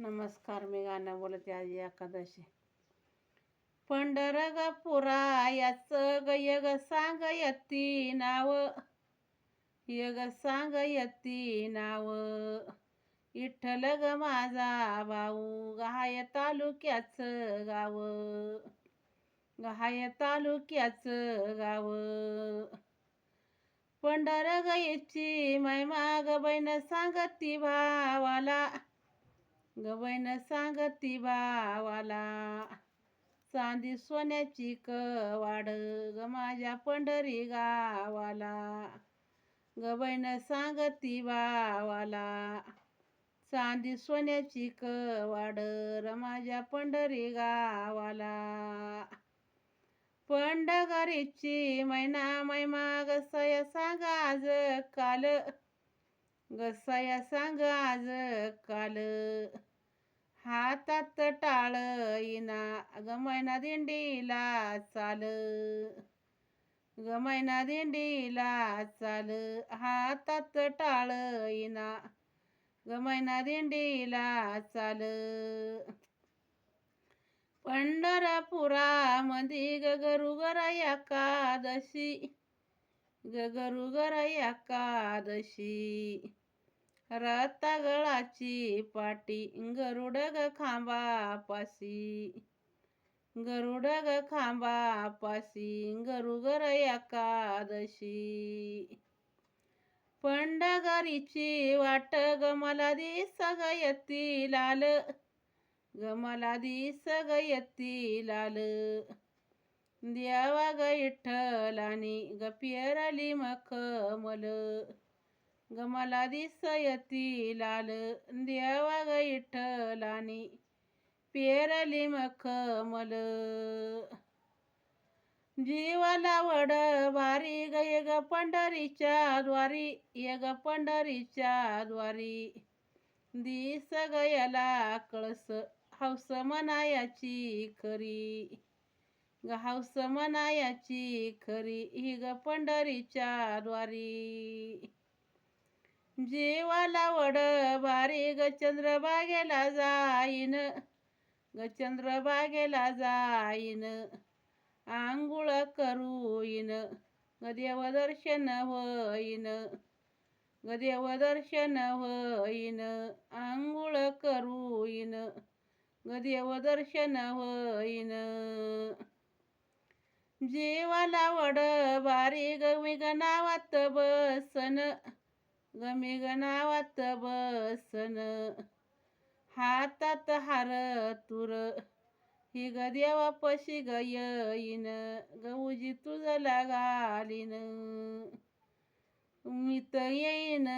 नमस्कार मी गाणं बोलते आज एकादशी. पंढर गपुरा याच ग यग सांग यती नाव. यग सांग यती नाव. इठ्ठल ग माझा भाऊ गहाय तालुक्याचं गाव. गहाय तालुक्याचं गाव. पंढर गयची महिमा ग बहीण सांगती भावाला. गवैन सांगती भावाला चांदी सोन्याची कवाड ग माझ्या पंढरी गावाला. गवैन सांगती भावाला चांदी सोन्याची कवाड र माझ्या पंढरी गावाला. पंडगरीची मैना मैमा गसया सांग आज काल. गसया सांग आज काल. गमैना दिंडीला चाल गमैना दिंडीला चाल हातात टाळ इना गमैना दिंडीला चाल पंढरपुरामधी गगरुगर एकादशी गगरुगर एकादशी रतागळाची पाटी गरुड ग खांबापाशी गरुड ग खांबापाशी गरुगर एकादशी. पंडगरीची वाट ग मला दिस ग यती लाल ग मला दिस ग यती लाल. द्यावा ग विठ्ठलानी ग मखमल ग मला दिस यती लाल. द्यावा ग इठ्ठलानी पेरली मखमल जीवाला वड वारी ग ग पंढरीच्या द्वारी यग पंढरीच्या द्वारी. दिस गयला कळस हौस मनायाची खरी. ग हौस मनायाची खरी ही ग पंढरीच्या द्वारी. जीवाला वड बारी ग चंद्रबागेला जाईन चंद्रबागेला जाईन. आंघोळ करूईन. ग देवदर्शन होईन. ग देवदर्शन होईन. आंघोळ करूईन. ग देवदर्शन होईन. जीवाला वड बारी गमी मी बसन. गमी मी बसन. हातात हार तुर. ही ग देवापशी ग येईन. ग उजी तुझला घालीन. मी तर येईन.